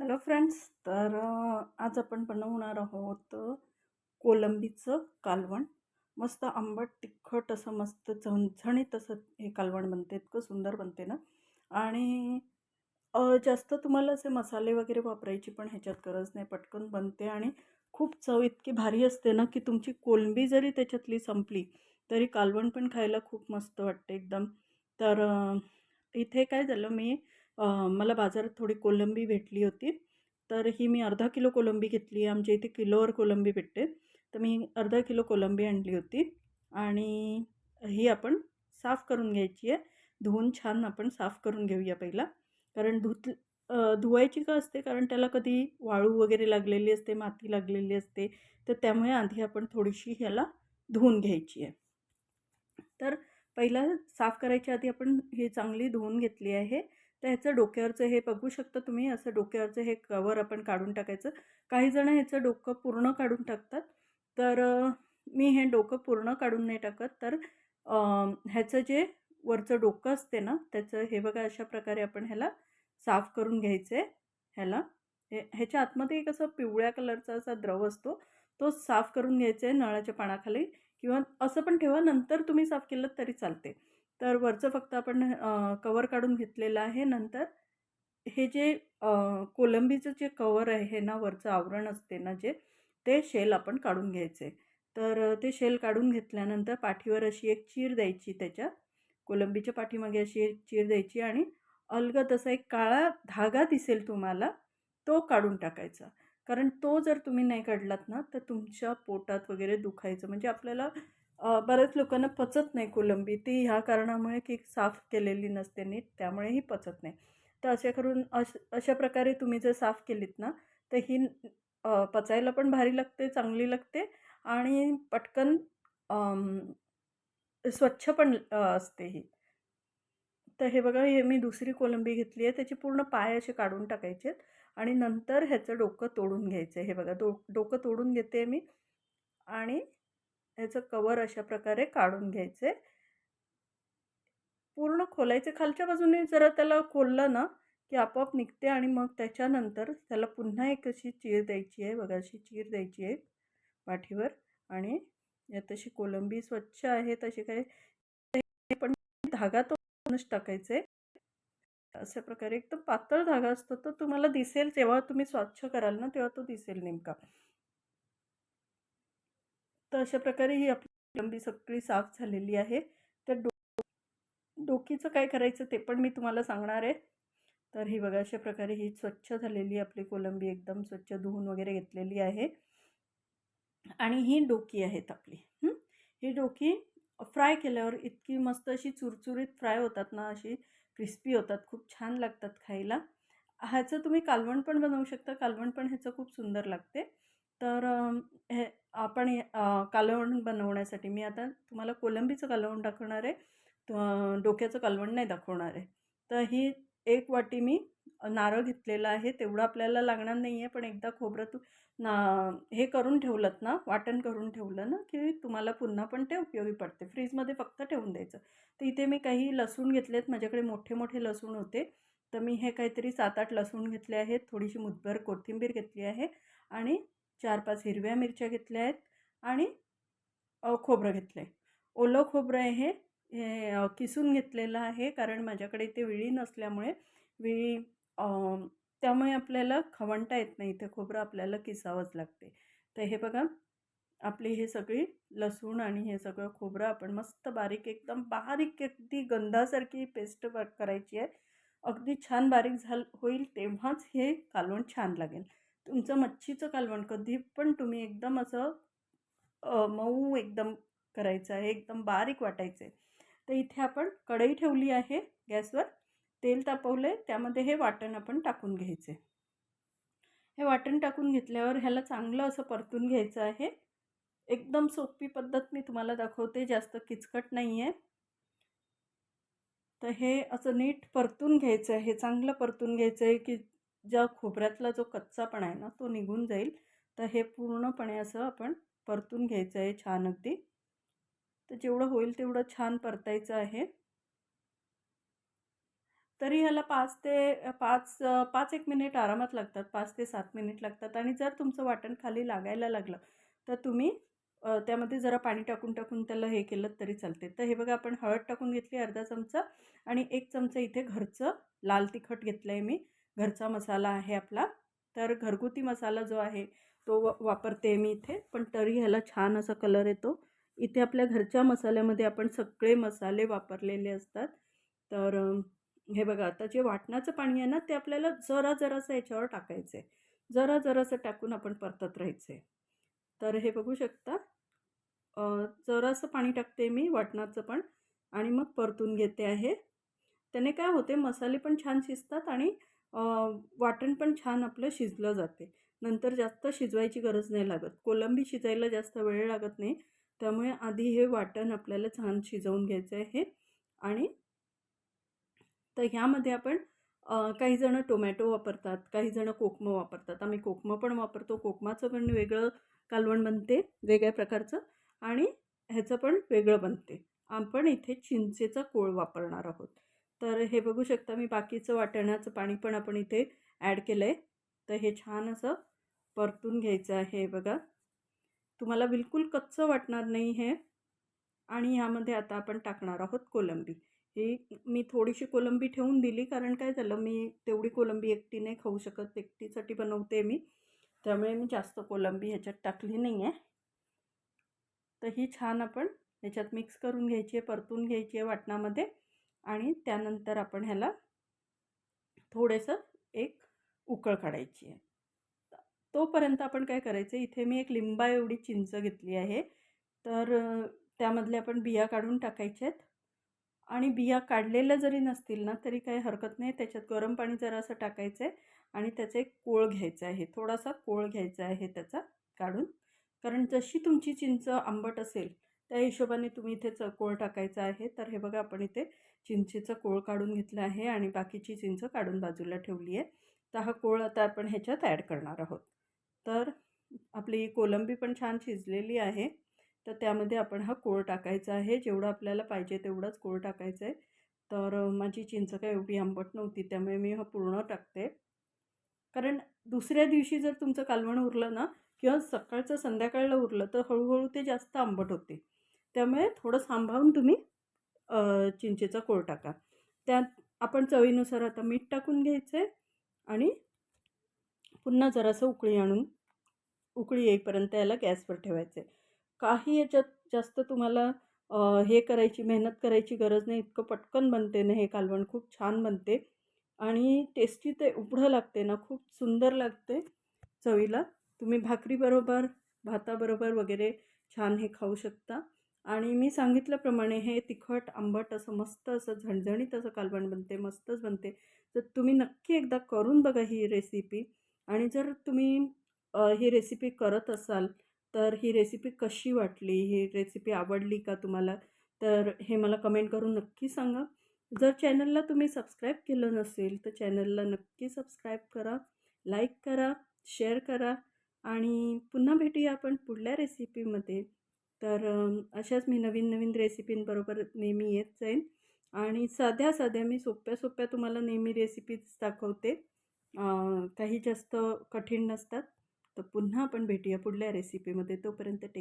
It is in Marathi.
हॅलो फ्रेंड्स तर आज आपण बनवणार आहोत कोलंबीचं कालवण. मस्त आंबट तिखट असं मस्त झणझणीत असं हे कालवण बनते इतकं सुंदर बनते ना. आणि जास्त तुम्हाला असे मसाले वगैरे वापरायची पण ह्याच्यात गरज नाही पटकन बनते आणि खूप चव इतकी भारी असते ना की तुमची कोलंबी जरी त्याच्यातली संपली तरी कालवण पण खायला खूप मस्त वाटते एकदम. तर इथे काय झालं मी मला बाजारात थोडी कोलंबी भेटली होती. तर ही मी अर्धा किलो कोलंबी घेतली आमच्या इथे किलोवर कोलंबी भेटते. तर मी अर्धा किलो कोलंबी आणली होती. आणि ही आपण साफ करून घ्यायची आहे. धुवून छान आपण साफ करून घेऊया पहिला. कारण धुत धुवायची का असते? कारण त्याला कधी वाळू वगैरे लागलेली असते माती लागलेली असते. तर त्यामुळे आधी आपण थोडीशी ह्याला धुवून घ्यायची आहे. तर पहिला साफ करायच्या आधी आपण हे चांगली धुवून घेतली आहे. तर ह्याचं डोक्यावरचं हे बघू शकता तुम्ही असं डोक्यावरचं हे कवर आपण काढून टाकायचं. काही जण ह्याचं डोकं पूर्ण काढून टाकतात. तर मी हे डोकं पूर्ण काढून नाही टाकत. तर ह्याचं जे वरचं डोकं असते ना त्याचं हे बघा अशा प्रकारे आपण ह्याला साफ करून घ्यायचं आहे. ह्याला हे ह्याच्या आतमध्ये एक असं पिवळ्या कलरचा असा द्रव असतो. तो साफ करून घ्यायचा आहे नळाच्या पाण्याखाली किंवा असं पण ठेवा नंतर तुम्ही साफ केलं तरी चालते. तर वरचं फक्त आपण कवर काढून घेतलेलं आहे. नंतर हे जे कोलंबीचं जे कवर आहे ना वरचं आवरण असते ना जे ते शेल आपण काढून घ्यायचे. तर ते शेल काढून घेतल्यानंतर पाठीवर अशी एक चीर द्यायची त्याच्या कोलंबीच्या पाठीमागे अशी एक चीर द्यायची आणि अलगद असा एक काळा धागा दिसेल तुम्हाला तो काढून टाकायचा. कारण तो जर तुम्ही नाही काढलात ना तर तुमच्या पोटात वगैरे दुखायचं. म्हणजे आपल्याला बऱ्याच लोकांना पचत नाही कोलंबी. ती ह्या कारणामुळे की साफ केलेली नसते नीट त्यामुळेही पचत नाही. तर असे करून अश अशा प्रकारे तुम्ही जर साफ केलीत ना तर ही पचायला पण भारी लागते चांगली लागते आणि पटकन स्वच्छ पण असते ही. तर हे बघा हे मी दुसरी कोलंबी घेतली आहे त्याचे पूर्ण पाय असे काढून टाकायचे आहेत आणि नंतर ह्याचं डोकं तोडून घ्यायचं आहे हे बघा डो डोकं तोडून घेते मी आणि ह्याचं कवर अशा प्रकारे काढून घ्यायचे. पूर्ण खोलायचे खालच्या बाजूने जरा त्याला खोललं ना की आपोआप निघते आणि मग त्याच्यानंतर त्याला पुन्हा एक अशी चीर द्यायची आहे. बघा अशी चीर द्यायची आहे पाठीवर आणि तशी कोलंबी स्वच्छ आहे तशी काही पण धागा तो टाकायचा. आहे अशा प्रकारे एकदम पातळ धागा असतो तो तुम्हाला दिसेल जेव्हा तुम्ही स्वच्छ कराल ना तेव्हा तो दिसेल नेमका. तर अशा प्रकारे ही आपली कोलंबी सगळी साफ झालेली आहे. तर डो डोकीचं काय करायचं ते पण मी तुम्हाला सांगणार आहे. तर ही बघा अशा प्रकारे ही स्वच्छ झालेली आपली कोलंबी एकदम स्वच्छ धुवून वगैरे घेतलेली आहे. आणि ही डोकी आहेत आपली. ही? डोकी फ्राय केल्यावर इतकी मस्त अशी चुरचुरीत फ्राय होतात ना अशी क्रिस्पी होतात खूप छान लागतात खायला. ह्याचं तुम्ही कालवण पण बनवू शकता. कालवण पण ह्याचं खूप सुंदर लागते. तर हे आपण कालवण बनवण्यासाठी मी आता तुम्हाला कोलंबीचं कालवण दाखवणार आहे डोक्याचं कालवण नाही दाखवणार आहे. तर ही एक वाटी मी नारळ घेतलेला आहे तेवढं आपल्याला लागणार नाही आहे पण एकदा खोबरं तू ना हे करून ठेवलं ना वाटण करून ठेवलं ना की तुम्हाला पुन्हा पण ते उपयोगी पडते. फ्रीजमध्ये फक्त ठेवून द्यायचं. तर इथे मी काही लसूण घेतलेत माझ्याकडे मोठे मोठे लसूण होते. तर मी हे काहीतरी सात आठ लसूण घेतले आहेत थोडीशी मुदभर कोथिंबीर घेतली आहे आणि चार पाच हिरव्या मिरच्या घेतल्या आहेत आणि खोबरं घेतलं आहे ओलं खोबरं हे हे किसून घेतलेलं आहे कारण माझ्याकडे इथे विळी नसल्यामुळे विळी त्यामुळे आपल्याला खवणता येत नाही. इथे खोबरं आपल्याला किसावंच लागते. तर हे बघा आपली हे सगळी लसूण आणि हे सगळं खोबरं आपण मस्त बारीक एकदम बारीक अगदी गंधासारखी पेस्ट करायची आहे. अगदी छान बारीक झाल होईल तेव्हाच हे कालवण छान लागेल. तुमचं मच्छीचं कालवण कधी पण तुम्ही एकदम असं मऊ एकदम करायचं आहे एकदम बारीक वाटायचं आहे तर इथे आपण कढई ठेवली आहे गॅसवर तेल तापवलं आहे त्यामध्ये हे वाटण आपण टाकून घ्यायचे हे वाटण टाकून घेतल्यावर ह्याला चांगलं असं परतून घ्यायचं आहे. एकदम सोपी पद्धत मी तुम्हाला दाखवते जास्त किचकट नाही आहे तर हे असं नीट परतून घ्यायचं आहे चांगलं परतून घ्यायचं आहे की ज्या खोबऱ्यातला जो कच्चापणा आहे ना तो निघून जाईल. तर हे पूर्णपणे असं आपण परतून घ्यायचं आहे छान अगदी. तर जेवढं होईल तेवढं छान परतायचं आहे. तरी ह्याला पाच ते पाच पाच एक मिनिट आरामात लागतात. पाच ते सात मिनिट लागतात. आणि जर तुमचं वाटण खाली लागायला लागलं तर तुम्ही त्यामध्ये जरा पाणी टाकून टाकून त्याला हे केलं तरी चालते. तर हे बघा आपण हळद टाकून घेतली अर्धा चमचा आणि एक चमचा इथे घरचं लाल तिखट घेतलं आहे मी. घरचा मसाला आहे आपला तर घरगुती मसाला जो आहे तो व वापरते मी इथे पण तरी ह्याला छान असा कलर येतो. इथे आपल्या घरच्या मसाल्यामध्ये आपण सगळे मसाले वापरलेले असतात. तर हे बघा आता जे वाटणाचं पाणी आहे ना ते आपल्याला जरा जरासं याच्यावर टाकायचं आहे जरा जरासं टाकून आपण परतत राहायचं आहे तर हे बघू शकता. जरासं पाणी टाकते मी वाटणाचं पण आणि मग परतून घेते आहे. त्याने काय होते मसाले पण छान शिजतात आणि वाटण पण छान आपलं शिजलं जाते. नंतर जास्त शिजवायची गरज नाही लागत. कोलंबी शिजायला जास्त वेळ लागत नाही. त्यामुळे आधी हे वाटण आपल्याला छान शिजवून घ्यायचं आहे. आणि तर ह्यामध्ये आपण काही जणं टोमॅटो वापरतात काही जणं कोकमं वापरतात. आम्ही कोकमं पण वापरतो. कोकमाचं पण वेगळं कालवण बनते वेगळ्या प्रकारचं. आणि ह्याचं पण वेगळं बनते. आपण इथे चिंचेचा कोळ वापरणार आहोत. तर हे बघू शकता मी बाकीचं वाटण्याचं पाणी पण आपण इथे ॲड केलं आहे तर हे छान असं परतून घ्यायचं आहे बघा. तुम्हाला बिलकुल कच्चं वाटणार नाही हे. आणि ह्यामध्ये आता आपण टाकणार आहोत कोलंबी. ही मी थोडीशी कोलंबी ठेवून दिली कारण काय झालं मी तेवढी कोलंबी एकटी नाही खाऊ शकत एकटीसाठी बनवते मी. त्यामुळे मी जास्त कोलंबी ह्याच्यात टाकली नाही आहे तर ही छान आपण ह्याच्यात मिक्स करून घ्यायची आहे परतून घ्यायची आहे वाटणामध्ये. आणि त्यानंतर आपण ह्याला थोडंसं एक उकळ काढायची आहे. तोपर्यंत आपण काय करायचं इथे मी एक लिंबा एवढी चिंच घेतली आहे. तर त्यामधले आपण बिया काढून टाकायच्या आहेत. आणि बिया काढलेल्या जरी नसतील ना तरी काही हरकत नाही. त्याच्यात गरम पाणी जरासं टाकायचं आहे आणि त्याचा एक कोळ घ्यायचा आहे. थोडासा कोळ घ्यायचा आहे त्याचा काढून. कारण जशी तुमची चिंच आंबट असेल त्या हिशोबाने तुम्ही इथे च कोळ टाकायचा आहे. तर हे बघा आपण इथे चिंचेचं कोळ काढून घेतलं आहे आणि बाकीची चिंच काढून बाजूला ठेवली आहे. तर हा कोळ आता आपण ह्याच्यात ॲड करणार आहोत. तर आपली कोलंबी पण छान शिजलेली आहे. तर त्यामध्ये आपण हा कोळ टाकायचा आहे. जेवढं आपल्याला पाहिजे तेवढंच कोळ टाकायचं आहे. तर माझी चिंच काय एवढी आंबट नव्हती त्यामुळे मी हा पूर्ण टाकते. कारण दुसऱ्या दिवशी जर तुमचं कालवण उरलं ना किंवा सकाळचं संध्याकाळला उरलं तर हळूहळू ते जास्त आंबट होते. त्यामुळे थोडं सांभाळून तुम्ही चिंचेचा कोळ टाका. त्यात आपण चवीनुसार आता मीठ टाकून घ्यायचं आहे आणि पुन्हा जरासं उकळी आणून उकळी येईपर्यंत याला गॅसवर ठेवायचं आहे काही याच्यात जास्त तुम्हाला हे करायची मेहनत करायची गरज नाही. इतकं पटकन बनते ना हे कालवण खूप छान बनते. आणि टेस्टी ते उघडं लागते ना खूप सुंदर लागते चवीला. तुम्ही भाकरीबरोबर भाताबरोबर वगैरे छान हे खाऊ शकता. आणि मी सांगितल्याप्रमाणे हे तिखट आंबट असं मस्त असं झणझणीत असं कालवण बनते मस्तच बनते. तर तुम्ही नक्की एकदा करून बघा ही रेसिपी आणि जर तुम्ही ही रेसिपी करत असाल तर ही रेसिपी कशी वाटली ही रेसिपी आवडली का तुम्हाला? तर हे मला कमेंट करून नक्की सांगा. जर चॅनलला तुम्ही सबस्क्राईब केलं नसेल तर चॅनलला नक्की सबस्क्राईब करा लाईक करा शेअर करा आणि पुन्हा भेटूया आपण पुढल्या रेसिपीमध्ये तर अशाच मी नवीन नवीन रेसिपींबरोबर नेहमी येत जाईन. आणि साध्या साध्या मी सोप्या सोप्या तुम्हाला नेहमी रेसिपीज दाखवते. काही जास्त कठीण नसतात. तर पुन्हा आपण भेटूया पुढल्या रेसिपीमध्ये. तोपर्यंत टेक